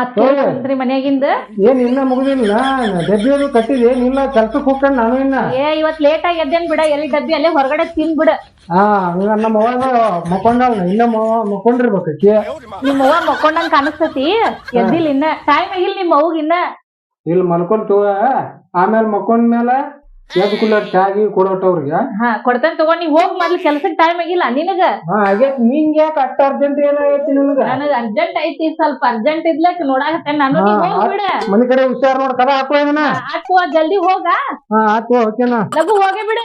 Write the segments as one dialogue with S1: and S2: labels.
S1: ಆತ್ರಿ ಮನ್ಯಾಗಿಂದ?
S2: ಏನ್ ಇನ್ನ ಮುಗುದಿಲ್ಲ. ಡಬ್ಬಿ ಅದು ಕಟ್ಟಿದೆ. ಏನಿಲ್ಲ ಕೆಲ್ಸಕ್ಕೆ ಹೋಗ್ಕೊಂಡು ನಾನು ಇನ್ನ.
S1: ಏ ಇವತ್ ಲೇಟ್ ಆಗಿ ಎದ್ದೇನ್ ಬಿಡ. ಎಲ್ಲಿ ಡಬ್ಬಿ ಅಲ್ಲೇ ಹೊರಗಡೆ ತಿನ್ ಬಿಡ.
S2: ಹಾ ನಮ್ಮ ನಮ್ಮ ಅವ್ವ ಮಕ್ಕೊಂಡಾಳ ಇನ್ನ ಮಕ್ಕೊಂಡಿರ್ಬೇಕು ಆಕಿ.
S1: ನಿಮ್ಮ ಅವ್ವ ಮಕ್ಕೊಂಡಂಗ್ ಕಾಣಿಸ್ತತಿ. ಎದ್ದಿಲ್ಲ ಇನ್ನ. ಟೈಮ್ ಆಗಿಲ್ಲ ನಿಮ್ಮ ಅವ್ಗ ಇನ್ನ.
S2: ಇಲ್ಲಿ ಮಲ್ಕೊಂತ ಆಮೇಲೆ ಮಕ್ಕೊಂಡ್ಮೇಲೆ ಎದ್ ಕುಲ್ಲರ್ ಚಾಗಿ ಕೊಡೋಟವ್ರಿಗೆ
S1: ಹಾ ಕೊಡ್ತೇನೆ ತಗೊಂಡ್ ನೀ ಹೋಗ್ ಮೊದ್ಲು ಕೆಲ್ಸಕ್ ಟೈಮ್ ಆಗಿಲ್ಲ ನಿನಗ?
S2: ಹಾ ಆಗೇತ್. ನಿಂಗ್ ಯಾಕೆ ಅಷ್ಟ ಅರ್ಜೆಂಟ್ ಏನಾಗೈತಿ ನಿನಗ?
S1: ನನಗ ಅರ್ಜೆಂಟ್ ಐತಿ ಸ್ವಲ್ಪ ಅರ್ಜೆಂಟ್ ಇದ್ಲಕ್ ನೋಡಾಕತ್ತೇನ್ ನಾನು. ನೀ ಹೋಗ್ ಬಿಡ.
S2: ಮನಿ ಕಡೆ ಹುಷಾರ್ ನೋಡ್ ಕದ ಹಾಕೋ ಇದನ್ನ?
S1: ಆತು ಜಲ್ದಿ ಹೋಗ.
S2: ಹಾ ಆತು ಓಕೆನಾ
S1: ಲಗು ಹೋಗೇ ಬಿಡ.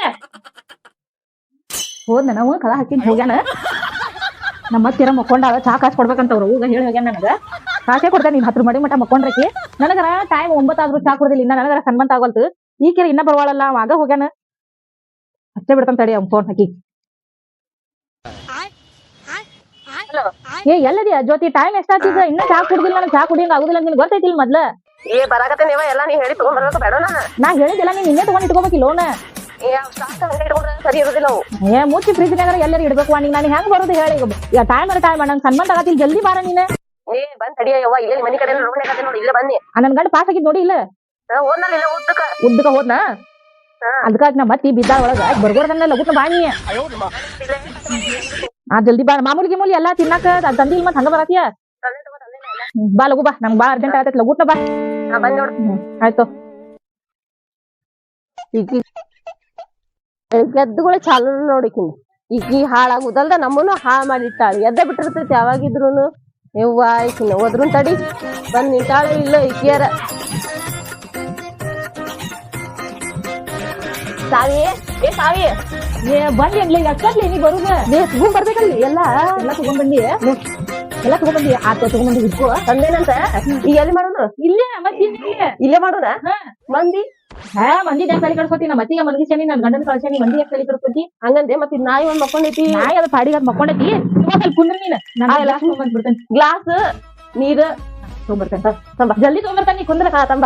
S1: ಹೋದ್ ನಾವು ಕದ ಹಾಕಿದ್ ಹೋಗ್ಯಾನ. ನಮ್ಮ ತೀರ ಮಕ್ಕೊಂಡಾಗ ಚಾ ಕಾಸ್ ಕೊಡ್ಬೇಕಂತವ್ರು. ಈಗ ಹೇಳಿ ಹೋಗ್ಯಾನ ನನಗ. ಕಾಸೇ ಕೊಡ್ತೇನೆ ನೀನ್ ಹತ್ರ ಮಡಿ ಮಠ ಮಕ್ಕೊಂಡ್ರಕಿ. ನನಗರ ಟೈಮ್ ಒಂಬತ್ತಾದ್ರೂ ಚಾ ಕೊಡುದಿಲ್ಲ ಇನ್ನ ನನಗರ ಸನ್ಮಂತ ಆಗಲ್ತು. ಈ ಕೆರೆ ಇನ್ನ ಬರ್ವಾಳಲ್ಲ ಆಗ ಹೋಗ್ಯಾನ. ಅಷ್ಟೇ ಬಿಡ್ತಾನ ತಡಿ ಅವ್ನ್ ಫೋನ್ ಹಾಕಿ. ಏ ಎಲ್ಲದಿಯ ಜ್ಯೋತಿ ಟೈಮ್ ಎಷ್ಟಾಗ್ತಿದ ಇನ್ನ ಚಾ ಕುಡ್ದಿಲ್ಲ ನನಗೆ ಚಾ ಕುಡಿಯಂಗ ಆಗುದಿಲ್ಲ ನಿನ್ ಗೊತ್ತೈತಿಲ್ ಮೊದ್ಲ?
S3: ಏ ಬರಾಕತ್ತೇನೇವ ಎಲ್ಲ ನೀ ಹೇಳಿ ತಗೊಂಡ್ಬರ್ಬೇಕು ಬೇಡ ನಾನು.
S1: ನಾ ಹೇಳಿದಿಲ್ಲ ನೀನ್ ಇನ್ನೇ ತಗೊಂಡ್ ಇಟ್ಕೋಬೇಕಿಲ್ಲ ಲೋನ್
S3: ಏ ಸ್ಟಾಕ್ ಫ್ರಿಜ್ ಇಟ್ಕೊಂಡ್ರೆ ಸರಿ ಇರುದಿಲ್ಲ ಅವು.
S1: ಏ ಮುಚ್ಚಿ ಫ್ರಿಜ್ನಾಗ ಎಲ್ಲರೂ ಇಡ್ಬೇಕು ನೀನ್ ನಾನು ಹೆಂಗ್ ಬರೋದು ಹೇಳಿ ಈಗ. ಟೈಮ್ ಅರ ಟೈಮ್ ನಂಗೆ ಸನ್ಮಾನ ಜಲ್ದಿ ಬಾರ ನೀನ್.
S3: ಏ ಬಂದ್ ತಡಿಯ ಯವ್ವ ಇಲ್ಲೇ ಮನಿ ಕಡೆ ನೋಡಿ ಇಲ್ಲ ಬನ್ನಿ.
S1: ನನ್ ಗಂಡ ಪಾಸ್ ಆಗಿದ್ ನೋಡಿ ಇಲ್ಲ.
S3: ನಾ ಇಲ್ಲ ಉದ್ದಕ್ಕ?
S1: ಉದ್ದಕ ಹೋದ್ನ?
S3: ಹಾ.
S1: ಅದಕ್ಕಾಗಿ ನಾ ಮತ್ತೆ ಬಿದ್ದ ಒಳಗ. ಬರ್ಗೋರ್ದನ್ನ ಬಾ ಬಾಣಿ. ಆ ಜಲ್ದಿ ಬಾ. ಮಾಮೂಲಿ ಗಿಮೂಲಿ ಎಲ್ಲಾ ತಿನ್ನಾಕ ತಂದಿ ಮತ್ತ ಮತ್ ಹಂಗ ಬರತಿಯ? ಬಾ ಲಗು ಬಾ. ನಂಗ್ ಬಾ ಅರ್ಜೆಂಟ್ ಆಗತೈತಿ ಲಗುತ ಬಾ. ಆಯ್ತು.
S3: ಈಗ ಗೆದ್ದುಗಳು ಚಾಲು ನೋಡಿಕಿನಿ ಈಕಿ. ಹಾಳಾಗುದಲ್ದ ನಮ್ಮನ್ನು ಹಾಳ್ ಮಾಡಿಟ್ಟಾಳ. ಎದ್ದ ಬಿಟ್ಟಿರ್ತೈತಿ ಯಾವಾಗಿದ್ರೂನು. ಯವ್ವ ಈಕಿನ ಹೋದ್ರು ತಡಿ. ಬಂದ್ ನಿಂತಾಳ ಇಲ್ಲ ಈಕಿಯರ. ಸಾವಿ ಏ ಸಾವಿ.
S1: ಏ ಬಂದಿ ಅಂಗ್ಲಿ ಅಕ್ಕಲ್ಲಿ ನೀ ಬರುದ.
S3: ನೀ ತಗೊಂಡ್ ಬರ್ಬೇಕಲ್ಲಿ. ಎಲ್ಲ
S1: ಎಲ್ಲ ತಗೊಂಡ್ಬಂದಿ ಎಲ್ಲ ತಗೊಂಡ್ಬಂದಿ ಆತ ತಗೊಂಡ್ಬಂದಿ ಇಟ್ಕೋ.
S3: ತಂದೇನಂತ ಈಗ ಎಲ್ಲಿ ಮಾಡೋದು?
S1: ಇಲ್ಲೇ ಮತ್ತೆ ಇಲ್ಲಿ.
S3: ಮಾಡೋದ?
S1: ಹಾ.
S3: ಮಂದಿ?
S1: ಹಾ ಮಂದಿ ಯಾಕೆ ತಲೆ ಕಳ್ಸ್ಕೊತಿ ನಮ್ಮ ಮತ್ತಿಗೆ ಮಲಗಿಸೇನಿ ನನ್ನ ಗಂಡನ ಕಳ್ಸೇನಿ ಮಂದಿ ಯಾಕೆ ತಲೆ ಕಳ್ಸ್ಕೊತಿ
S3: ಹಂಗಂದೆ ಮತ್ತೆ ನಾಯಿ ಒಂದ್ ಮಕ್ಕೊಂಡೈತಿ.
S1: ನಾಯಿ ಅದ ಪಾಡಿಗೆ ಅದ್ ಮಕ್ಕೊಂಡೈತಿ. ಸ್ವಲ್ಪ ಕುಂದ್ರ ನೀನ್. ನಾನು ಎಲ್ಲ ಬಂದ್ಬಿಡ್ತೇನೆ.
S3: ಗ್ಲಾಸ್ ನೀರ್.
S1: ತಗೊಂಡ್ಬರ್ತೇನೆ ತಂಬ. ಜಲ್ದಿ ತಗೊಂಡ್ಬರ್ತಾನೆ ನೀ ಕುಂದ್ರ.
S3: ತಂಬ.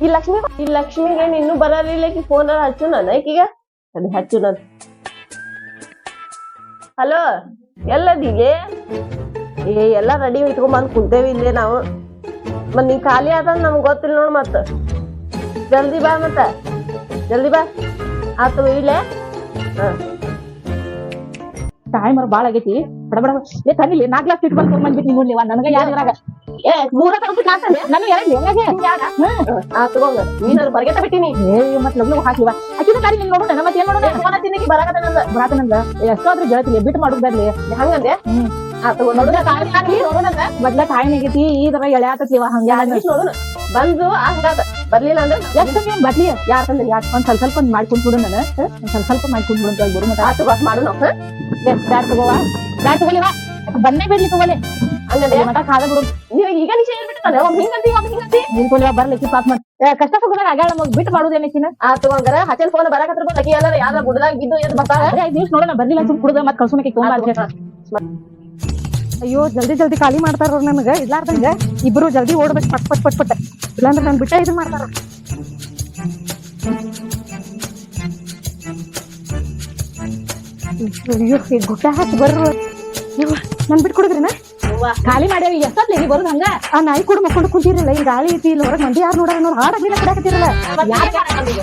S3: ಈ ಲಕ್ಷ್ಮಿ, ಈ ಲಕ್ಷ್ಮಿಗೆ ಇನ್ನೂ ಬರಲಿಲ್ಲ ಈಕಿ ಫೋನ್ ಹಚ್ಚು ನಾನು ಈಕೀಗ? ಅದು ಹಚ್ಚು ನಾನು ಹಲೋ ಎಲ್ಲದಿಗೆ ಏ, ಎಲ್ಲ ರೆಡಿ ಇಟ್ಕೊಂಡ್ ಕುಂತೇವಿ ಇಲ್ಲೇ ನಾವು. ಮತ್ ನೀ ಖಾಲಿ ಆದ ನಮ್ಗೆ ಗೊತ್ತಿಲ್ಲ ನೋಡ್ ಮತ್ತ. ಜಲ್ದಿ ಬಾ ಮತ್ತ. ಜಲ್ದಿ ಬಾ. ಆತ ಇಳೆ ಹಾ.
S1: ಟೈಮ್ ಬಾಳ ಆಗೈತಿ. ಬಡ ಏ ತನಿಲಿ ನಾಲ್ಕು ಲಕ್ಷ ಇಟ್ಕೊಂಡು ಬಂದ್ಬಿಟ್ಟು ನೀವು ನನಗೆ ಯಾರು ಇದ್ರಾಗ?
S3: ಏ ಮೂರ ತಗೊಂಡ್ ಕಾಣ್ತಾನೆ
S1: ನಾನು ಎರಡು ಹೆಂಗಾಗೆ
S3: ಆ ತಗೋ ನೀನು ಬರ್ಗೆತ ಬಿಟ್ಟಿನಿ
S1: ಏ ಮತ್ ಲಗ್ನ ಹಾಕಿವ ಅಕ್ಕಿದ ಕಾರಿ ನಿನ್ ನೋಡೋಣ ಮತ್ತೆ ಏನ್ ನೋಡೋಣ?
S3: ಫೋನ್
S1: ಎಷ್ಟಾದ್ರೂ ಗೆಳತಿಲಿ. ಬಿಟ್ಟು ಮಾಡೋದ್ ಬರ್ಲಿ.
S3: ಹಂಗಂದೆ ಆ ತಗೊಂಡ್ ನೋಡುದ ಖಾಲಿ ಆಗ್ಲಿ ನೋಡೋಣಂತ
S1: ಮೊದ್ಲ ಟೈಮ್ ಆಗೈತಿ ಈ ತರ ಎಳೆಯಾತತಿವ ಹಂಗ
S3: ನೋಡೋಣ ಬಂದು ಹಂಗಾದ. ಬರ್ಲಿಲ್ಲ ಅಂದ್ರೆ?
S1: ಎಷ್ಟು ಬರ್ಲಿ? ಯಾರ್ ತಂದ್ರೆ ಒಂದ್ ಸ್ವಲ್ಪ ಸ್ವಲ್ಪ ಮಾಡ್ಕೊಂಡ್ ಬಿಡು ನಾನು. ಸ್ವಲ್ಪ ಸ್ವಲ್ಪ ಮಾಡ್ಕೊಂಡ್ ಬಿಡು ಅಂತ ಗುರು
S3: ಆತು ಮಾಡು ನಾವು
S1: ಬ್ಯಾಟ್ ತಗೋವಾ ಬ್ಯಾಟ್ ತಗೊಲಿವ ಬಂದೇ ಬಿಡ್ಲಿ ತಗೊಲಿ ಮಟ ಕಾದ ಬಿಡು.
S3: ನೀವು ಈಗ ನಿಮಿಷ ಹೇಳ್ಬಿಟ್ಟಿರ್ತಾನೆ ಒಮ್ಮೆ ಹಿಂಗಂತಿ ಒಮ್ಮೆ ಹಿಂಗಂತಿ?
S1: ಬರ್ಲಿಕ್ಕೆ ಪಾಸ್ ಮಾಡ್ ಕಷ್ಟ ಸುಖದಾಗ ಆಗಾಳ ನಮಗ್ ಬಿಟ್ಟು ಮಾಡೋದೇನಕ್ಕಿನ
S3: ಆ ತಗೊಂಡ್ರ ಹಚ್ಚಲ್ ಫೋನ್ ಬರಾಕತ್ರ ಬಂದ ಎಲ್ಲಾರ ಯಾರ ಗುಡ್ದಾಗ ಬಿದ್ದು ಎದ್ದು ಬರ್ತಾರ
S1: ಐದ್ ನಿಮಿಷ ನೋಡೋಣ ಬರ್ಲಿಲ್ಲ ಸುಮ್ ಕುಡ್ದ ಮತ್ ಕಳ್ಸೋಣಕ್ಕೆ ಅಯ್ಯೋ ಜಲ್ದಿ ಜಲ್ದಿ ಖಾಲಿ ಮಾಡ್ತಾರ ನನಗ ಇರ್ಲಾರ್ದಂಗ ಇಬ್ರು ಜಲ್ದಿ ಓಡ್ಬೇಕು ಪಟ್ ಪಟ್ ಪಟ್ ಪಟ್. ಇಲ್ಲಾಂದ್ರೆ ನನ್ ಬಿಟ್ಟ ಇದು ಮಾಡ್ತಾರ. ಅಯ್ಯೋ ಗುಡ್ಡ ಹಾಕಿ ಬರ್ರು. ನನ್ ಬಿಟ್ಟು ಕೊಡುದ್ರಿನ ಖಾಲಿ ಮಾಡ್ಯಾವ ಎಷ್ಟೊತ್ಲಿ ನೀ ಬರೋದು ಹಂಗ? ಆ ನಾಯಿ ಕೂಡ ಮಕ್ಕೊಂಡು ಕುಂತಿರಲ್ಲ ಈ ಗಾಳಿ ಐತಿ ಇಲ್ಲಿ ಹೊರಗೆ ಮಂದಿ ಯಾರು ನೋಡ್ರ ನೋಡಿ ಹಾಡಾಗ್ಲಿಲ್ಲ ಕಡಾಕತ್ತಿರಲ್ಲ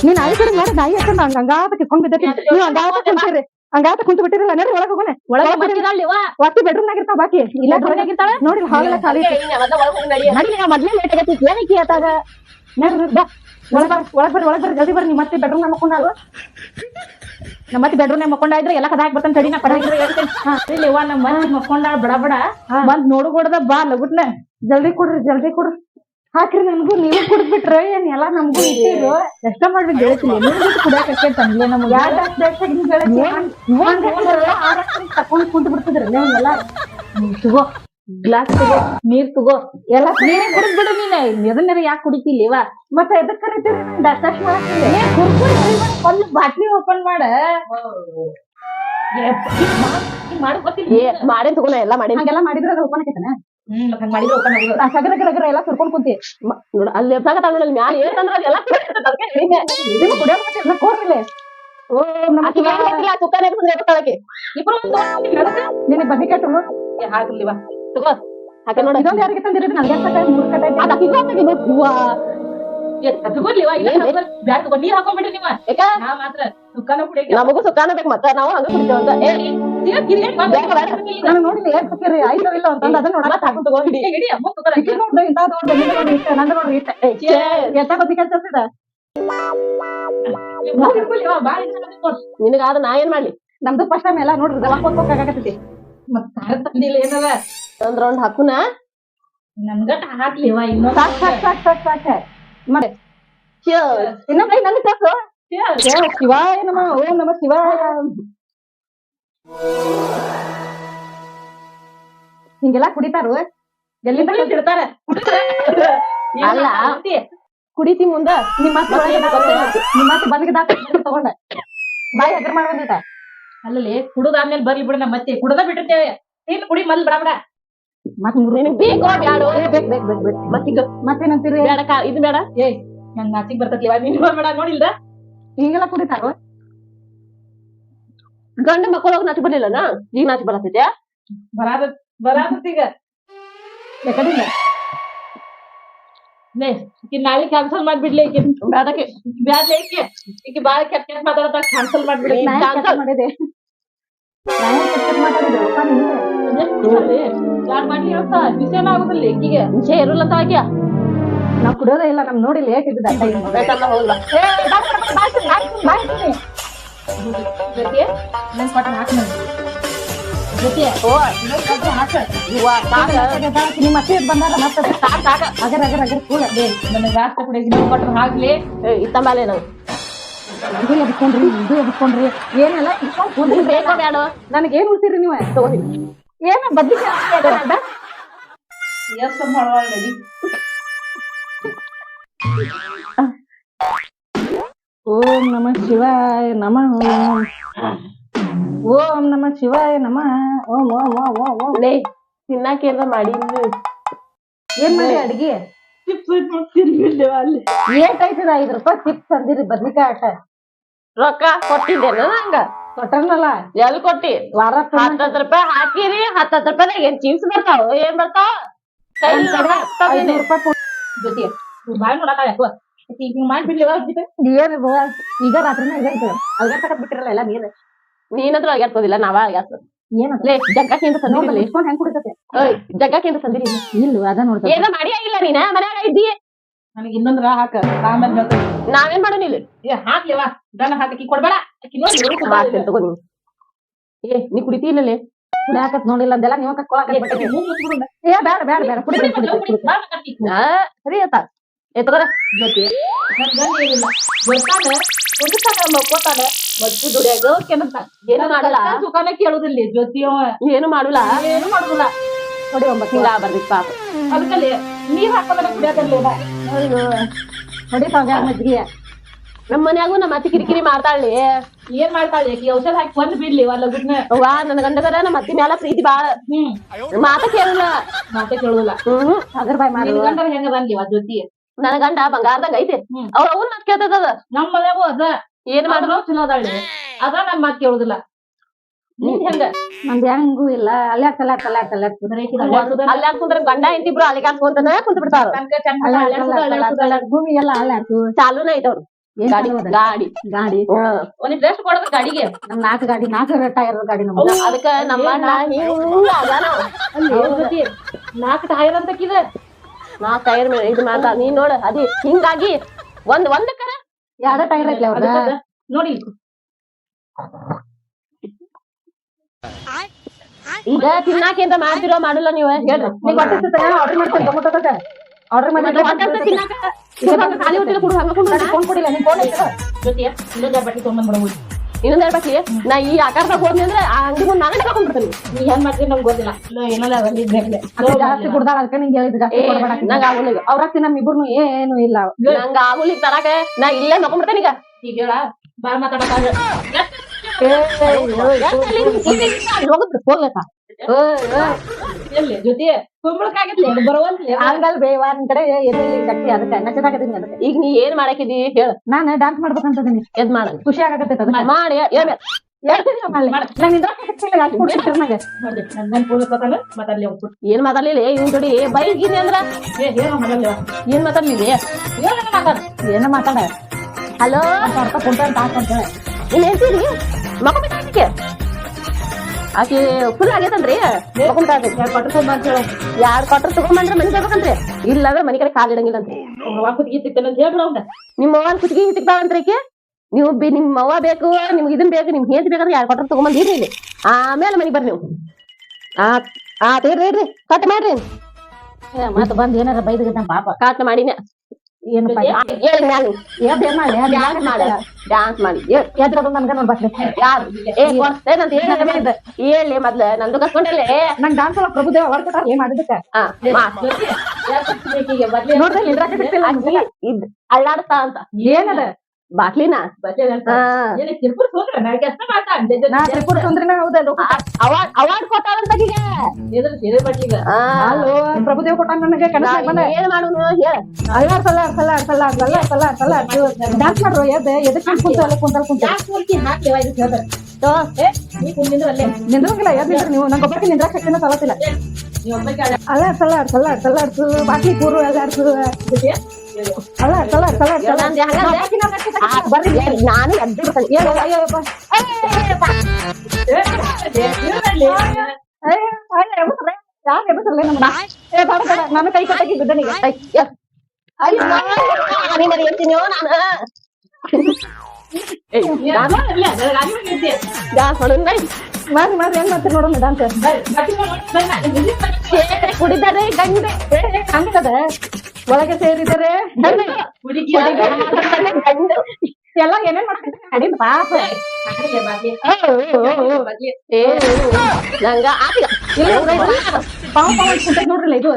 S1: ನೀನ್ ನಾಯಿ ಕೂಡ ನೋಡ ನಾಯಿ ಹಾಕೊಂಡ್ ಹಂಗ ಹಂಗಾತ ಕಿತ್ಕೊಂಡ್ ಬಿದ್ದೈತಿ. ನೀವು ಹಂಗಾತ ಕುಂತಿರಿ ಹಂಗಾತ ಕುಂತು ಬಿಟ್ಟಿರಲ್ಲ ನೋಡಿ ಒಳಗೆ ಹೋಗೋಣ. ಒಳಗೆ ಒತ್ತಿ ಬೆಡ್ರೂಮ್ ಆಗಿರ್ತಾವ ಬಾಕಿ. ಇಲ್ಲ ಹೊರಗಾಗಿರ್ತಾಳ ನೋಡಿ ಹಾಲೆಲ್ಲ ಖಾಲಿ ನಡಿ? ಮೊದ್ಲೇ ಲೇಟ್ ಆಗೈತಿ ಏನಕ್ಕೆ ಆತಾಗ? ನೋಡ್ರಿ ಬಾ. ಒಳಗ್ ಬರ್ರಿ ಒಳಗ್ ಬರ್ರಿ ಒಳಗ್ ಬರ್ರಿ ಜಲ್ದಿ ಬರ್ರಿ ಮತ್ತೆ ಬೆಡ್ರೂಮ್ ನಮ್ಮ ನಮ್ಮ ಮತ್ತೆ ಬೆಡ್ರೂಮ್ ಮಕ್ಕೊಂಡ ಇದ್ರೆ ಎಲ್ಲ ಕದಾಕ್ ಬರ್ತಾನೆ ತಡಿ ನಾ ಹೇಳ್ತೇನೆ. ಹಾ ಇಲ್ಲಿ ಅವ್ವ ನಮ್ಮ ಮತ್ತೆ ಮಕ್ಕೊಂಡ ಬಡ ಬಡ. ಬಂದ್ ಕೊಡದ ಬಾ ಲಗುಟ್ನ ಜಲ್ದಿ ಕೊಡ್ರಿ ಜಲ್ದಿ ಕೊಡ್ರಿ. ಹಾಕ್ರಿ ನಮಗೂ ನೀವು ಕುಡ್ಬಿಟ್ರೆ ಏನ್ ಎಲ್ಲಾ ನಮಗೂ ಇಟ್ಟಿರು. ಎಷ್ಟ ಮಾಡ್ಬೇಕು ನೀವು ಬಿಟ್ಟು ಕುಡಿಯಕ್ ಅಷ್ಟೇ ತಂದ್ಲೆ ನಮ್ಗೆ? ತಕೊಂಡ್ ಕುಂಟ್ ಬಿಡ್ತಿದ್ರಲ್ಲ ಎಲ್ಲಾ ತಗೋ. ಗ್ಲಾಸ್ ತಗೋ ನೀರ್ ತಗೋ. ಎಲ್ಲ ನೀರೇ ಕುಡಿದ್ ಬಿಡು ನೀನೆ. ಎದನ್ನರ ಯಾಕೆ ಕುಡಿತಿಲ್ಲಿವ ಮತ್ತ ಎದಕ್ ಕರಿತೀರಿ ಡಸ್ಟಾಶ್ ಒಂದು ಬಾಟ್ಲಿ ಓಪನ್ ಮಾಡ. ಮಾಡಿ
S3: ತಗೋ ಎಲ್ಲ ಮಾಡೇನ್
S1: ಹಂಗೆಲ್ಲ ಮಾಡಿದ್ರೆ ಅದು ಓಪನ್ ಆಕೈತನ? ಎಲ್ಲ ಸುರ್ಕೊಂಡ್ ಕುಂತಿ.
S3: ಅಲ್ಲಿ ಎತ್ತಾಗ ತಗೊಂಡಲ್ಲಿ ಮ್ಯಾಲ ಏನಂದ್ರ ಅದೆಲ್ಲ
S1: ಕುಡಿಯೋದ್ ಎಲ್ಲ ಓ ನಮ್ಮ ನಿನಗೆ ಬದ್ನಿಕಾಯಿ ಹಾಕ್ಲಿವ ತಗೋ.
S3: ಹಾಕ ನೋಡ
S4: ಇದೊಂದ್ ಯಾರಿಗೆ ತಂದಿರೋದು? ನನಗೆ ಯಾಕೆ ಮೂರ್ ಕಡೆ
S3: ಅದ ಹೂವ ನಮಗೂ ಸುಖಾನ ಬೇಕು ಮತ್ತ ನಾವು ಹಂಗ ಕುಡಿತೇವಂತ
S4: ನೋಡಿಲ್ಲ ಏನ್ ಆಯ್ತೋ ಇಲ್ಲ ಅಂತ ಅದನ್ನ ನೋಡಕ್
S3: ಹಾಕೊಂಡ್
S4: ನೋಡ್ದೆ ಇಂತ ನೋಡ್ದೆ ನೋಡಿ ನಂದ ಎಷ್ಟ
S3: ನಿನಗಾದ ನಾ ಏನ್ ಮಾಡ್ಲಿ?
S4: ನಮ್ದು ಫಸ್ಟ್ ಟೈಮ್ ಎಲ್ಲ ನೋಡ್ರಿ ದವಾ ಕೊಟ್ಕೋಕಾಗತ್ತೈತಿ
S1: ಮತ್ ಖಾರ ತಂದಿಲ್ಲ ಏನದ?
S3: ಒಂದ್ ರೌಂಡ್ ಹಾಕುನ?
S1: ನನ್ಗಟ್ ಹಾಕ್ಲಿವ ಇನ್ನೊಂದ್
S4: ಸಾಕ್ ಸಾಕ್ ಸಾಕ್ ಸಾಕ್ ಸಾಕ್. ಮಾಡಿ ಐದ್ ನನಗ್ ಸಾಕು. ಶಿವಾಯ ನಮ. ಓಂ ನಮ ಶಿವಾಯ. ಹಿಂಗೆಲ್ಲಾ ಕುಡಿತಾರು? ಎಲ್ಲಿಂದ
S1: ತಿಳ್ತಾರ
S3: ಅಲ್ಲ. ಕುಡಿತಿ ಮುಂದ.
S4: ನಿಮ್ಮ ನಿಮ್ಮ ಮಾತು ಬಂದಿಗೆ ದಾಖಲೆ ತಗೊಂಡ. ಬಾಯಿ ಹೆಗರ್ ಮಾಡ್ಬಂದಿಟ
S1: ಅಲ್ಲಲ್ಲಿ ಕುಡದಾದ್ಮೇಲೆ ಬರ್ಲಿ ಬಿಡ ನಾ ಮತ್ತೆ. ಕುಡದ ಬಿಟ್ಟಿರ್ತೇವೆ. ನೀನ್ ಕುಡಿ ಮೊದ್ಲು ಬಡ ಬಡ.
S4: ಮತ್
S3: ಬೇಕೋ ಬ್ಯಾಡೋ
S4: ಬೇಕ್ ಬೇಕ್ ಬೇಕ್ ಬೇಕ್.
S3: ಮತ್ತೀಗ
S4: ಮತ್ತೇನಂತೀರಿ?
S3: ಬೇಡ ಕಾ ಇದು ಬೇಡ.
S1: ಏಯ್ ನಂಗ್ ನಾಚಿಕ್ ಬರ್ತೈತಿ ನೀನ್ ಬೇಡ ನೋಡಿಲ್ದ?
S4: ಹಿಂಗೆಲ್ಲ ಕುಡಿತಾರೋ?
S3: ಗಂಡ ಮಕ್ಕಳು ನಾಚಿ ಬರ್ಲಿಲ್ಲನ? ಈಗ ನಾಚಿ ಬರತೈತೆ?
S1: ಬರಾದ ಬರಾದತ್ತೀಗ
S4: ಯಾಕಡಿಲ್ಲ
S1: ನೇ ಈಕಿ ನಾಳೆ ಕ್ಯಾನ್ಸಲ್ ಮಾಡ್ಬಿಡ್ಲಿ ಈಕಿ.
S3: ಬೇಡಕ್ಕೆ
S1: ಬ್ಯಾಡ್ಲಿ ಈಕಿ. ಈಕಿ ಬಾಳ ಕೆಟ್ಟ ಕೆಟ್ಟ ಮಾತಾಡತ್ತ ಕ್ಯಾನ್ಸಲ್ ಮಾಡ್ಬಿಡ್ಲಿ.
S4: ಕೆಟ್ಟ ಮಾಡಿದೆ.
S3: ಮುಂಚೆ ಇರಲ್ಲ
S4: ನಾವ್ ಕುಡಿಯೋದೇ ಇಲ್ಲ ನಮ್ ನೋಡಿ ಲೇಟ್ ಇದ್ದ
S3: ಬೇಕಲ್ಲ ಹೋಗ್ಲ
S1: ಜೊತೆ ನನ್ ಕೊಟ್ಟ ಹಾಕ್ ನನ್ ಜೊತೆ
S3: ಓ
S1: ಇನ್ನೊಂದ್ ಸ್ವಲ್ಪ ಹಾಕ
S3: ಇವ್ವ ಸಾಕ
S4: ನಿಮ್ಮ ಅತ್ತೆ ಬಂದಾಗ ಮತ್ತೆ
S3: ಸಾಕ್
S4: ಅಗರ್ ಅಗರ್
S1: ನನಗ್ ಹಾಕ್ಲಿ
S3: ಇತ್ತ ಮೇಲೆ ನಂಗೆ
S4: ಇದು ಎಬ್ಸ್ಕೊಂಡ್ರಿ ಇದು ಎಬ್ಸ್ಕೊಂಡ್ರಿ ಏನೆಲ್ಲ ಇಟ್ಕೊಂಡ್ ಕೂದ್ರಿ
S3: ಬೇಕೋ ಬೇಡ
S4: ನನಗೆ ಏನ್ ಉಳ್ಸಿರಿ ನೀವು?
S3: ತಗೋರಿ.
S4: ಏನ ಬದ್ಲಿ
S1: ಎಷ್ಟ್ ಮಾಡುವ ನಡಿ
S4: ಓಂ ನಮ ಶಿವಾಯ ನಮ. ಓಂ ನಮ ಶಿವಾಯ ನಮ. ಓಂ ಓಂ ಓಂ ಓಂ ಓಂ.
S3: ಲೇ ತಿನ್ನಾಕ ಏನ್ರ ಮಾಡಿ
S4: ಏನ್ ಮಾಡಿ ಅಡ್ಗಿ?
S1: ತಿನ್ಬಿಡ್ಲೇವ ಅಲ್ಲಿ.
S4: ಏಟ್ ಐತದ ಐದ್ ರೂಪಾಯಿ ಚಿಪ್ಸ್ ಅಂದಿರಿ ಬದ್ನಿಕಾಯಿ ಆಟ.
S3: ರೊಕ್ಕ ಕೊಟ್ಟಿದ್ದೇನ ನಂಗ?
S4: ಕೊಟ್ಟರ್ನಲ್ಲ.
S3: ಎಲ್ ಕೊಟ್ಟಿ?
S4: ವಾರ
S3: ಹತ್ತತ್ತು ರೂಪಾಯಿ ಹಾಕಿರಿ ಹತ್ತತ್ತು ರೂಪಾಯಿ ಏನ್ ಚಿಪ್ಸ್ ಬರ್ತಾವ ಏನ್ ಬರ್ತಾವ?
S1: ಈಗ
S4: ತಗದ್ ಬಿಟ್ಟಿರಲ್ಲ ಎಲ್ಲ ನೀರ್
S3: ನಾವ ಅಗ್ಯಾರ್ತದ
S4: ಏನದ
S3: ಲೇ ಜಗ್ಗಕ್ಕಿಂತ ತಂದಿರಿ
S4: ಇಟ್ಕೊಂಡ್ ಹೆಂಗ್ ಕುಡಿತತೆ?
S3: ಓಯ್ ಜಗ್ಗಕ್ಕಿಂತ ತಂದಿರಿ
S4: ಇಲ್ಲ ಅದ ನೋಡ್ದ
S3: ಏನ ಮಾಡಿ ಆಗಿಲ್ಲ ನೀನ? ಮನ್ಯಾಗ ಇದ್ದಿ
S1: ನನಗೆ ಇನ್ನೊಂದ್ ರಾ ಹಾಕ. ಆಮೇಲೆ ಹೇಳ್ತೀನಿ.
S3: ನಾವೇನ್ ಮಾಡೋಣ ಇಲ್ಲಿ
S1: ಏ ಹಾಕ್ಲೇವ ದನ ಹಾಕಿ ಕೊಡ್ಬೇಡ. ನೋಡಿ
S3: ಮಾಡ್ತೀನಿ ತಗೋ ನೀನು. ಏ ನೀ ಕುಡಿತಿ ಇಲ್ಲಲೇ?
S4: ಕುಡಿಯಾಕತ್ ನೋಡಿಲ್ಲ ಅಂದೆಲ್ಲ ನೀವ ಕಟ್ಕೊಳಕ್
S1: ಏ,
S4: ಬೇಡ ಬೇಡ ಬೇಡ. ಕುಡಿತೀನಿ
S1: ಕುಡಿ,
S4: ಕುಡಿತೀನಿ
S3: ಹಾ ಸರಿ ಆತ ಏ ತಗೋರ.
S1: ಜೊತೆ. ನನ್ ಗಂಡ ಏನಿಲ್ಲ ಬರ್ತಾನ ಕುಂದಿಸ್ತಾನ ಮಕ್ಕೋತಾನ ಮದ್ದು ದುಡಿಯಾಗ ಕೆನಂತ
S3: ಏನು ಮಾಡಲ್ಲ?
S1: ಸುಖಾನ ಕೇಳುದಿಲ್ಲ ಜೊತೆ
S3: ಏನು ಮಾಡಲ್ಲ?
S1: ಏನು ಮಾಡುದಿಲ್ಲ.
S4: ನೋಡಿ ಒಂಬತ್ತು
S3: ಹಿಂಗ ಪಾಪ.
S1: ಅದಕ್ಕಲ್ಲಿ ನೀರ್ ಹಾಕೋದನ್ನ ಕುಡಿಯೋದಲ್ಲ
S4: ಹೊಡಿತಾವ ಮಜ್ಜಿಗೆ.
S3: ನಮ್ ಮನ್ಯಾಗು ನಮ್ಮ ಅತಿ ಕಿರಿಕಿರಿ ಮಾಡ್ತಾಳ್ಲಿ
S1: ಏನ್ ಮಾಡ್ತಾಳೆ ಈ ಔಷಧ ಹಾಕಿ ಒಂದ್ ಬಿಡ್ಲಿ ಗುಡ್ನ
S3: ವಾ ನನ್ ಗಂಡಗರ ನಮ್ಮ ಅತ್ತಿ ಮ್ಯಾಲ ಪ್ರೀತಿ ಬಾಳ.
S1: ಹ್ಮ್.
S3: ಮಾತ ಕೇಳಲ್ಲ
S1: ಮಾತ ಕೇಳುದಿಲ್ಲ.
S3: ಹ್ಮ್.
S4: ಅದ್ರ ಬಾಯ್ ಮಾಡಿ.
S1: ಗಂಡರ ಬಂದ್ಲಿ ಜೊತೆ?
S3: ನನ್ನ ಗಂಡ ಬಂಗಾರದಂಗ ಐತೆ.
S1: ಅವ್ರ
S3: ಅವ್ರ ಅವ್ನ ಮಾತ್ ಕೇಳ್ತದ
S1: ನಮ್ ಮನ್ಯಾಗು ಅದ.
S3: ಏನ್ ಮಾಡಿದ್ರು
S1: ಮಾಡಿದ್ರು ಚಲೋ ಅದಾಳೆ ಅದ ನನ್ ಮಾತ್ ಕೇಳುದಿಲ್ಲ. ಹೆಂಗ
S4: ಹೆಂಗೂ? ಇಲ್ಲ. ಅಲ್ಲೇ ತಲೆ ತಲೆ ತಲೆ
S1: ಬರೀ ಆಕಿ ಅಲ್ಲಾಡ್ಸುದ-
S3: ಅಲ್ಲಿ ಕುಂದ್ರ. ಗಂಡ ಇಂತಿಬ್ರು ಅಲ್ಲಿ ಹಾಕೊಂತಾನೆ ಕುಂತ ಬಿಡ್ತಾರ
S1: ತನಕ ಚಂದ ಅಲ್ಲಾಡ್ಸುದ, ಅಲ್ಲಾಡ್ಸುದ.
S4: ಭೂಮಿ ಎಲ್ಲ ಅಲ್ಲಾಡ್ತು
S3: ಚಾಲೂನ ಐತ ಅವ್ರು ಗಾಡಿ ಗಾಡಿ.
S4: ಗಾಡಿ.
S3: ಹ್ಮ್.
S1: ಒಂದ್ ರೆಸ್ಟ್ ಕೊಡೋದ್ರ ಗಾಡಿಗೆ.
S4: ನಮ್ ನಾಲ್ಕು ಗಾಡಿ ನಾಲ್ಕು ಟೈರ್ ಗಾಡಿ ನಮ್ದು.
S3: ಅದಕ್ಕ ನಮ್ಮ
S1: ಅಲ್ಲಿ ಜೊತೆ ನಾಲ್ಕು ಟೈರ್ ಅಂತ
S3: ನಾ ಮೇಲೆ ಇದು ಮಾತಾ ನೀನ್ ನೋಡ ಅದಿ ಹಿಂಗಾಗಿ ಒಂದ್ ಒಂದಕ್ಕರ
S4: ಯಾವ್ದ ಟೈರ್
S1: ಐತಿ ನೋಡಿ.
S3: ಈಗ ತಿನ್ನಾಕೇಂತ ಮಾಡ್ತಿರೋ ಮಾಡಲ್ಲ ನೀವ್? ಹೇಳ್ರಿ.
S4: ನೀವ್ ಹೊಟ್ಟೆ ಆರ್ಡರ್ ಮಾಡ್ತೀನಿ ಟೊಮೊಟೊ ಆರ್ಡರ್ ಮಾಡಿ
S3: ಮತ್ತೆ ಹೊಟ್ಟೆ ತಿನ್ನಾಕ? ಕುಡ್ದು ಖಾಲಿ ಹೊಟ್ಟೆಲಿ ಕುಡು ಹಂಗ ಕುಡು
S4: ಫೋನ್ ಕೊಡಿಲ್ಲ ನೀನ್ ಫೋನ್ ಐತದ
S1: ಜೊತೆ ಇನ್ನೊಂದ್ ಬಟ್ಟೆ ತೊಗೊಂಡ್ಬಿಡಬಹುದು
S3: ಇನ್ನೊಂದ್ ಹೇಳ್ಬೇಕಿ ನಾ ಈ ಆಕಾರದಾಗ ಹೋದ್ನಿ ಅಂದ್ರೆ ಆ ಅಂಗಡಿ ಮುಂದ್ ನಾನೇ ತಗೊಂಡ್ಬಿಡ್ತೀನಿ
S1: ನೀ ಹೆಂಗ್ ಮಾಡ್ತೀನಿ ನಮ್ಗೆ ಗೊತ್ತಿಲ್ಲ. ಇಲ್ಲ ಏನಲ್ಲ ಅಲ್ಲಿ ಇದ್ರಾಗ್ಲೆ.
S4: ಅದೇ ಜಾಸ್ತಿ ಕುಡ್ದಾಳ ಅದಕ್ಕೆ ನಿಂಗೆ ಹೇಳಿದ್ ಜಾಸ್ತಿ
S3: ಏ
S4: ಕೊಡ್ಬೇಡ
S3: ನಂಗ ಆಗುಲ್ಲ ಈಗ
S4: ಅವ್ರ ನಮ್ ಇಬ್ರು ಏನು ಇಲ್ಲ.
S3: ನಂಗ ಆಗುಲಿ ತರಾಕ. ನಾ ಇಲ್ಲೇ ನೋಕೊಂಡ್ಬಿಡ್ತೇನೆ ಈಗ.
S1: ಈಗ ಹೇಳ ಬಾಳ ಎಲ್ಲಿ
S3: ಈಗ ನೀ ಏನ್ ಮಾಡಾಕಿದಿ ಹೇಳ
S4: ನಾನು ಡ್ಯಾನ್ಸ್ ಮಾಡ್ಬೇಕಂತದೀನಿ
S3: ಎದ್ ಮಾಡ
S4: ಖುಷಿ ಆಗತ್ತೆ
S3: ಮಾಡಿ
S1: ಏನ್
S3: ಏನ್ ಮಾತಾಡ್ಲಿಲ್ಲ ಇವ್ ಜೋಡಿ ಬೈಗಿನಿ ಅಂದ್ರ ಏನ್ ಮಾತಾಡ್ಲಿಲ್ಲ
S4: ಏನ ಮಾತಾಡ
S3: ಹಲೋ
S4: ಕುಂತ ಅಂತ ಹಾಕಂತ
S3: ಏನ್ ಹೇಳ್ತೀರಿ ಮಕ್ಕ ಬಿಟ್ಟಾಕೆ ಆಕಿ ಫುಲ್ ಆಗೈತನ್ರಿ ಮಕ್ಕೊಂತಾಳ್ರಿ
S1: ಕೊಟ್ಕೊಂಡ್ ಮಾಡ್ತೇವ
S3: ಯಾರ್ ಕೊಟ್ರ ತಗೊಂಬಂದ್ರ ಮನಿ ಬರ್ಬೇಕಂತ್ರಿ ಇಲ್ಲಾಂದ್ರ ಮನಿ ಕಡೆ ಕಾಲು ಇಡಂಗಿಲ್ಲ ಅಂತ್ರಿ.
S1: ಅವ್ವ ಕುತ್ತಿಗೆ ಸಿಗ್ತಾನೆ ಅಂತ ಹೇಳ್ಬಿಡ ಅವ್ನ.
S3: ನಿಮ್ಮ ಅವ್ವನ್ ಕುತ್ತಿಗೆ ಸಿಗ್ತಾವಂತ್ರಿ ಆಕಿ. ನೀವು ಬಿ ನಿಮ್ ಅವ್ವ ಬೇಕು ನಿಮ್ಗೆ ಇದನ್ ಬೇಕು ನಿಮ್ ಹೇಂತಿ ಬೇಕಾದ್ರೆ ಯಾರ್ ಕೊಟ್ರ ತಗೊಂಬಂದ್ ಇರ್ರಿ ಇಲ್ಲಿ. ಆಮೇಲೆ ಮನಿಗ್ ಬರ್ರಿ ನೀವು. ಆ ಆ ಇರ್ರಿ ಇರ್ರಿ. ಕಟ್ ಮಾಡ್ರಿ.
S4: ಮತ್ತೆ ಬಂದ್ ಏನಾರ ಬೈದ ಪಾಪ.
S3: ಕಟ್ ಮಾಡಿನ
S4: ಏನು
S3: ಹೇಳಿ ಮ್ಯಾಲ
S4: ಎದ್ದೇಳ್ ಮಾಡ್ಲಿ
S3: ಡ್ಯಾನ್ಸ್ ಮಾಡಿ.
S4: ಎದ್ರದು ನನ್ಗ
S3: ಯಾರು ಏ ಕೊಡ್ತೇನಂತ ಹೇಳಿ ಹೇಳಿ ಮೊದ್ಲ. ನಂದು ಕಸ್ಕೊಂಡಿಲ್ಲ
S4: ನಂಗ್ ಡ್ಯಾನ್ಸ್ ಪ್ರಭುದೇವ ಏನ್ ಮಾಡಿದಕ್ಕ? ನೋಡ್ರಿ.
S3: ಇದ್ ಅಳ್ಳಾಡ್ತಾ ಅಂತ.
S4: ಏನದ?
S3: ಬಾಕ್ಲಿನ
S4: ತ್ರಿಪುರ ಸುಂದ್ರಿನ ಹೌದಲ್ಲ
S3: ಅವಾರ್ಡ್ ಕೊಟ್ಟಾರಂತ
S4: ಪ್ರಭುದೇವ ಕೊಟ್ಟಾನ ನನಗೆ
S3: ಏನ್ ಮಾಡುನು ಹೇಳ.
S4: ಅಲ್ಲಾಡ್ ಸಲ್ಲಾಡ್ ಸಲ್ಲಾಡ್ ಸಲ್ಲಾಡ್ ಸಲ್ಲಾಡ್ ಸಲ್ಲಾಡ್ ಸಲ್ಲಾಡ್ ಡಾನ್ಸ್ ಮಾಡ್ರು ಎದ್ದೆ ಎದಕ್ ಕುಂತ ಅಲ್ಲ ಕುಂತಲ್ ಕುಂತ.
S1: ಯಾಕೆ ಹೋಗಿ ಹಾಕಿ ಇದಕ್ಕೆ ಹೇಳ್ತಾರೆ ಏ ನೀ ಕುಂದಿದ್ರು ಅಲ್ಲೇ.
S4: ನಿಂದ್ರಂಗಿಲ್ಲ ಎದ್ ನಿಂದ್ರಿ ನೀವು? ನಂಗೆ ಒಬ್ಬಕ್ಕೆ ನಿಂದ್ರಾಕ್ ಶಕ್ತಿನ ಸಲತಿಲ್ಲ
S1: ನೀ ಒಬ್ಬಕ್ಕೆ ಅಲ್ಲ
S4: ಅಲ್ಲಾಡ್ ಸಲ್ಲಾಡ್ ಸಲ್ಲಾಡ್ ಸಲ್ಲಾಡ್ಸು ಬಾಕಿ ಕೂರು ಎಲ್ಲಾಡ್ಸು ಅಲ್ಲಾಡ್ ಸಲ್ಲಾಡ್ ಸಲ್ಲಾಡ್
S3: ಹಂಗಂದೆ, ಹಂಗಂದೆ. ಆ, ಬರ್ರಿ ಬರ್ರಿ. ನಾನು ಎದ್ದು ಬಿಡ್ತೇನೆ.
S4: ಏನು ಅಯ್ಯೋ ಬಾ ಯಾರು ಎಬ್ಬಸಲ್ಲ ನಮ್ಮ ಏ ಬಾಡ ಬೇಡ ನಾನು ಕೈ ಕಟ್ಟಾಗಿ ಬಿದ್ದನಿಗೆ
S3: ಅಯ್ಯ. ಅಯ್ಯೋ, ನೀನ್ ಬರೀ ಹೇಳ್ತೀನಿಯೋ ನಾನು ಏಯ್, ನಾನು ಡ್ಯಾನ್ಸ್ ಮಾಡೋಣ ಬೈ.
S4: ಮಾಡ್ರಿ ಮಾಡ್ರಿ ಏನ್ ಮಾಡ್ತೀರಿ ನೋಡೋಣ ಡಾನ್ಸ್
S3: ಸೇರೆ ಕುಡಿದರೆ ಗಂಡೆ
S4: ಹಂಗದ ಒಳಗೆ ಸೇರಿದರೆ ಎಲ್ಲ ಏನೇನ್ ಮಾಡ್ತೀನಿ ಪಾಪ
S3: ನಂಗ
S4: ಪಾವ್ ಪಾವ್ ಕುಂತ ನೋಡ್ರಿಲ್ಲ ಇದು.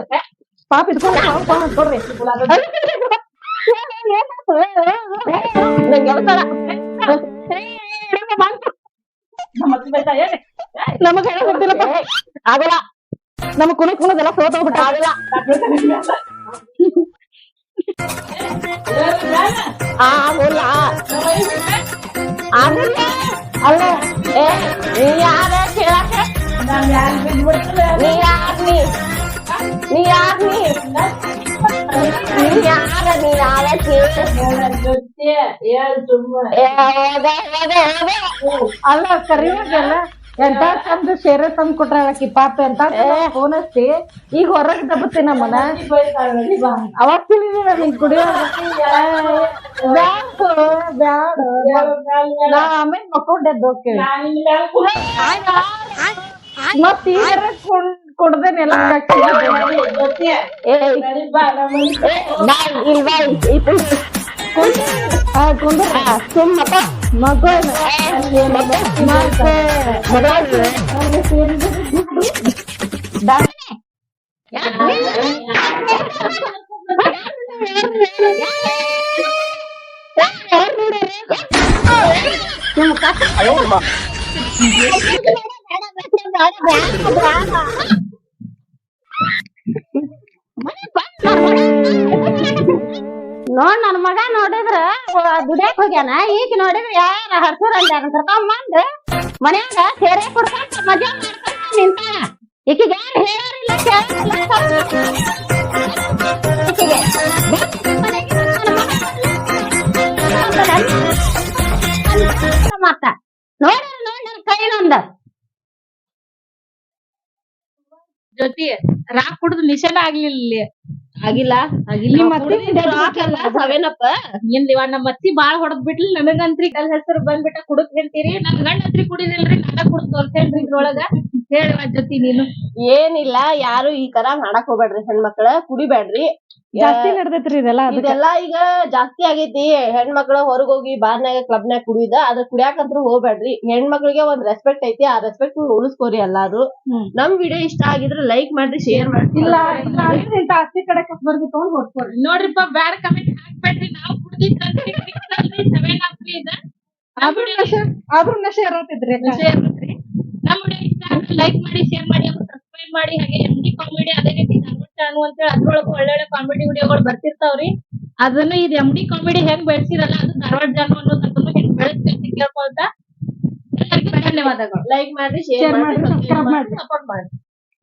S4: ಪಾಪ ಇದ್ಕೊಂಡು ಪಾವ್ ಪಾವ್ ನೋಡ್ರಿ. ನಮಗ ಹೇಳ ಗೊತ್ತಿಲ್ಲಪ್ಪ.
S3: ಆಗಲ್ಲ.
S4: ನಮಗ್ ಕುಣಿ ಕುಣದೆಲ್ಲ ಸೋತ ಹೋಗ್ಬಿಟ್ಟ.
S3: ಆಗಲ್ಲ. ಆಗುಲ್ಲ ಆಗಿಲ್ಲ
S4: ಅಲ್ಲ
S3: ಏ ನೀ ಯಾರ ಕೇಳಕ್ಕೆ ನೀ ಯಾರ್ ನೀ ನೀ ಯಾರ್ ನೀ ನೀ ಯಾರ ನೀ ಯಾರ
S4: ಅಲ್ಲ ಕರಿವಾಗಲ್ಲ ಎಂತ ಚಂದ ಸೇರೆ ತಂದ್ ಕೊಟ್ರ ಆಕಿ ಪಾಪ ಎಂತ ಫೋನ್ ಹಚ್ಚಿ. ಈಗ ಹೊರಗ್ ದಬ್ಬತ್ತಿ ನಮ್ಮನ ಅವಾಗ ತಿಳಿದಿ ನಿನ್ ಕುಡಿಯೋ ಬ್ಯಾಂಕ್ ಬ್ಯಾಡ. ನಾ ಆಮೇಲೆ ಮಕ್ಕೊಂಡೆದ್ದು ಹೋಗ್ತೇವೆ ಮತ್ ಈಗ ಕೊಡ್ದೇನೆಲ್ಲ
S3: ಇಲ್ವಾ? ಇತ್ತು
S4: ಕುಂದ್ರ
S3: ಸುಮ್ಮಪ್ಪ
S4: ಮಗು ಮತ್ತೆ
S5: ನೋಡ್ ನನ್ ಮಗ ನೋಡಿದ್ರ ದುಡ್ಯಾಕ್ ಹೋಗ್ಯಾನ. ಈಗ ನೋಡಿದ್ರ ಯಾರ ಹರ್ಸೂರ್ ಅಂದಾರ ಕರ್ಕೊಂಬಂದ್ ಮನ್ಯಾಗ ಸೇರೆ ಕುಡ್ಕೊಂಡ್ ಮಜಾ ನಿಂತಾಳ ಈಕಿಗೆ ಯಾರು ಹೇಳೋರಿಲ್ಲ ಕೇಳೋರಿಲ್ಲ ಮತ್ತ ನೋಡ್ರಿ ನೋಡ್ ನನ್ ಕೈನೊಂದ
S1: ಜೊತೆ ರಾಕ್ ಕುಡ್ದು ನಿಶಾನ ಆಗ್ಲಿಲ್ಲ.
S3: ಆಗಿಲ್ಲ.
S1: ಆಗಿಲ್ಲ. ಏನ್ ಇವ ನಮ್ಮ ಬಾಳ್ ಹೊಡದ್ ಬಿಟ್ಲಿ ನನಗಂತ್ರಿ ಕಲ್ ಹೆಸರು ಬಂದ್ಬಿಟ್ಟ ಕುಡಕ್ ಹೇಳ್ತೀರಿ. ನನ್ ಗಂಡ ಅಂತ್ರಿ ಕುಡಿದಿಲ್ರಿ ನಾನ ಕುಡ್ ತೋರ್ಸೇನ್ರಿ ಇದ್ರೊಳಗ. ಹೇಳುವ ಜೊತಿ ನೀನು.
S3: ಏನಿಲ್ಲ ಯಾರು ಈ ತರ ಮಾಡಕ್ ಹೋಗ್ಬೇಡ್ರಿ ಹೆಣ್ಮಕ್ಳ. ಕುಡಿಬೇಡ್ರಿ.
S4: ಜಾಸ್ತಿ ನಡ್ದೈತ್ರಿ ಇದೆಲ್ಲ ಅದಕ್ಕೆ.
S3: ಇದೆಲ್ಲ ಈಗ ಜಾಸ್ತಿ ಆಗೈತಿ. ಹೆಣ್ಮಕ್ಳ ಹೊರಗ್ ಹೋಗಿ ಬಾರ್ನಾಗ ಕ್ಲಬ್ನಾಗ ಕುಡಿಯುದ ಅದ್ರ ಕುಡಿಯಾಕಂತ್ರು ಹೋಗ್ಬೇಡ್ರಿ ಹೆಣ್ಮಕ್ಳಿಗೆ ಒಂದ್ ರೆಸ್ಪೆಕ್ಟ್ ಐತಿ ಆ ರೆಸ್ಪೆಕ್ಟ್ ಉಳಿಸ್ಕೋರಿ ಎಲ್ಲಾರು. ನಮ್ ವಿಡಿಯೋ ಇಷ್ಟ ಆಗಿದ್ರೆ ಲೈಕ್ ಮಾಡ್ರಿ ಶೇರ್ ಮಾಡ್ರಿ.
S4: ಇಲ್ಲ ಇಲ್ಲ ಅಂದ್ರೆ ಇಂತ ಆಸ್ತಿ ಕಡೆ ಬರ್ದಿ ತಗೊಂಡ್ ಹೊಡ್ಕೊಡ್ರಿ
S1: ನೋಡ್ರಿಪ್ಪ ಬ್ಯಾಡ ಕಮೆಂಟ್ ಹಾಕ್ಬೇಡ್ರಿ. ನಾವು ಕುಡ್ದಿದ್ರಿ
S4: ಆದ್ರೂ ನಶೆ ಆದ್ರೂ ನಶೆ ಇರತ್ತಿದ್ರಿ
S1: ನಮ್ ವಿಡಿಯೋ ಇಷ್ಟ ಆದ್ರೆ ಲೈಕ್ ಮಾಡಿ ಶೇರ್ ಮಾಡಿ ಸಬ್ಸ್ಕ್ರೈಬ್ ಮಾಡಿ ಹಾಗೆ ಎಂ ಡಿ ಕಾಮಿಡಿ ಅದೇ ರೀತಿ ಧಾರವಾಡ ಚಾನು ಅಂತ ಹೇಳಿ ಅದ್ರೊಳಗ ಒಳ್ಳೊಳ್ಳೆ ಕಾಮಿಡಿ ವಿಡಿಯೋಗಳು ಬರ್ತಿರ್ತಾವ್ರಿ. ಅದನ್ನು ಇದು ಎಂ ಡಿ ಕಾಮಿಡಿ ಹೆಂಗ್ ಬೆಳ್ಸಿರಲ್ಲ ಅದು ಧಾರವಾಡ ಜಾನು ಅನ್ನೋದನ್ನು ಹೆಂಗ್ ಬೆಳೆಸ್ತೀವಿ ಅಂತ ಕೇಳ್ಕೊಳ್ತಾ. ಎಲ್ಲರಿಗೂ ಧನ್ಯವಾದಗಳು.
S3: ಲೈಕ್ ಮಾಡ್ರಿ ಶೇರ್ ಮಾಡ್ರಿ,
S4: subscribe ಮಾಡ್ರಿ.
S3: ಸಪೋರ್ಟ್ ಮಾಡ್ರಿ.